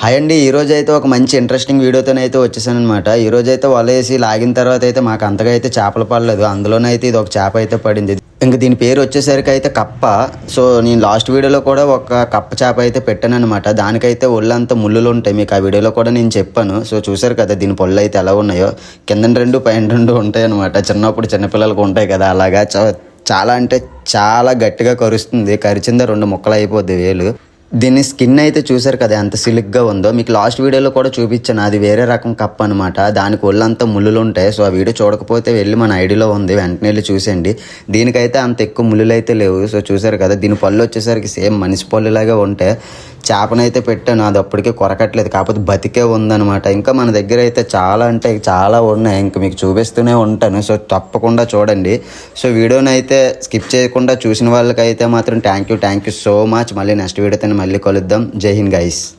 Hi అండి ఈరోజు అయితే ఒక మంచి ఇంట్రెస్టింగ్ వీడియోతోనైతే వచ్చేసాను అనమాట ఈరోజు అయితే వలేసి లాగిన తర్వాత అయితే మాకు అంతగా అయితే చేపలు పడలేదు. అందులోనైతే ఇది ఒక చేప అయితే పడింది. ఇంక దీని పేరు వచ్చేసరికి అయితే కప్ప. సో నేను లాస్ట్ వీడియోలో కూడా ఒక కప్ప చేప అయితే పెట్టాను అనమాట దానికైతే ఒళ్ళంతా ముళ్ళులు ఉంటాయి. మీకు ఆ వీడియోలో కూడా నేను చెప్పాను. సో చూసారు కదా దీని పొళ్ళు అయితే ఎలా ఉన్నాయో. కింద రెండు పైన రెండు ఉంటాయి అనమాట చిన్నప్పుడు చిన్నపిల్లలకు ఉంటాయి కదా అలాగా. చాలా అంటే చాలా గట్టిగా కరుస్తుంది. కరిచిందే రెండు ముక్కలు అయిపోద్ది వేలు. దీని స్కిన్ అయితే చూసారు కదా ఎంత సిలిక్గా ఉందో. మీకు లాస్ట్ వీడియోలో కూడా చూపించాను అది వేరే రకం కప్ అనమాట దానికి ఒళ్ళంతా ముళ్ళులు ఉంటాయి. సో ఆ వీడియో చూడకపోతే వెళ్ళి మన ఐడిలో ఉంది వెంటనే వెళ్ళి చూసేయండి. దీనికైతే అంత ఎక్కువ ముళ్ళులు అయితే లేవు. సో చూసారు కదా దీని పళ్ళు వచ్చేసరికి సేమ్ మనిషి పళ్ళులాగే ఉంటాయి చేపనైతే పెట్టాను. అది అప్పటికే కొరకట్లేదు. కాకపోతే బతికే ఉందనమాట ఇంకా మన దగ్గర అయితే చాలా అంటే చాలా ఉన్నాయి. ఇంకా మీకు చూపిస్తూనే ఉంటాను. సో తప్పకుండా చూడండి. సో వీడియోని అయితే స్కిప్ చేయకుండా చూసిన వాళ్ళకైతే మాత్రం thank you thank you so much మళ్ళీ నెక్స్ట్ వీడియోతో మళ్ళీ కలుద్దాం. జై హింద్ గైస్